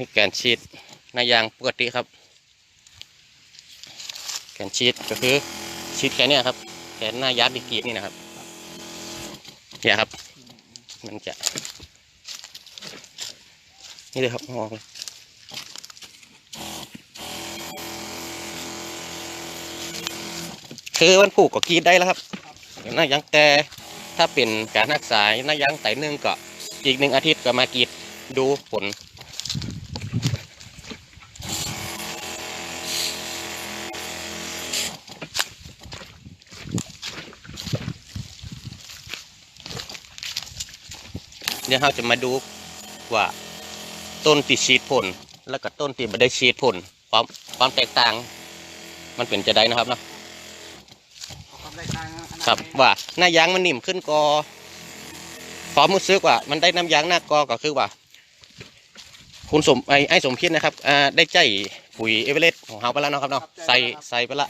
นี่แกนชีดหน้ายางปกติครับ แกนชีดก็คือชีดแค่เนี้ยครับ แกนหน้ายางดีกรีนี่นะครับเนี่ยครับ มันจะ นี่เลยครับมองเลยคือมันผูกก็กีดได้แล้วครับหน้ายางแต่ถ้าเป็นการรักษาหน้ายางไตหนึ่งก็อีกหนึ่งอาทิตย์ก็มากีดดูผล เดี๋ยวเราจะมาดูว่าต้นที่ฉีดผลแล้วก็ต้นที่ไม่ได้ฉีดผลความความแตกต่าง มันเป็นจะได้นะครับเนาะความแตกต่างครับว่าหน้ายางมันนิ่มขึ้นกอความรู้สึกว่ามันได้น้ำยางหน้ากอก็คือว่า คุณสมไอ้ไอ้สมพิษนะครับอ่าได้ใจปุ๋ยเอเวอเรสต์ของเราไปแล้วเนาะครับเนาะใส่ใส่ไปละ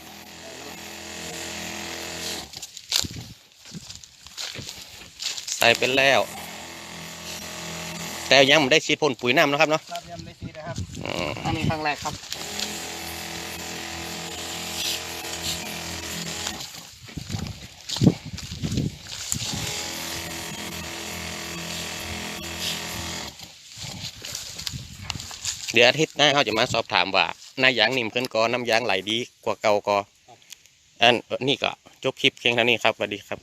ใส่ไปแล้ว แต่ยังไม่ได้ฉีดพ่นปุ๋ยน้ำนะครับเนาะครับยังไม่ได้ซีดนะครับอืมอันนี้ครั้งแรกครับเดี๋ยวอาทิตย์หน้าเขาจะมาสอบถามว่าหน้ายางนิ่มขึ้นกอน้ำยางไหลดีกว่าเก่ากออันนี่ก็จบคลิปเพียงเท่านี้ครับสวัสดีครับ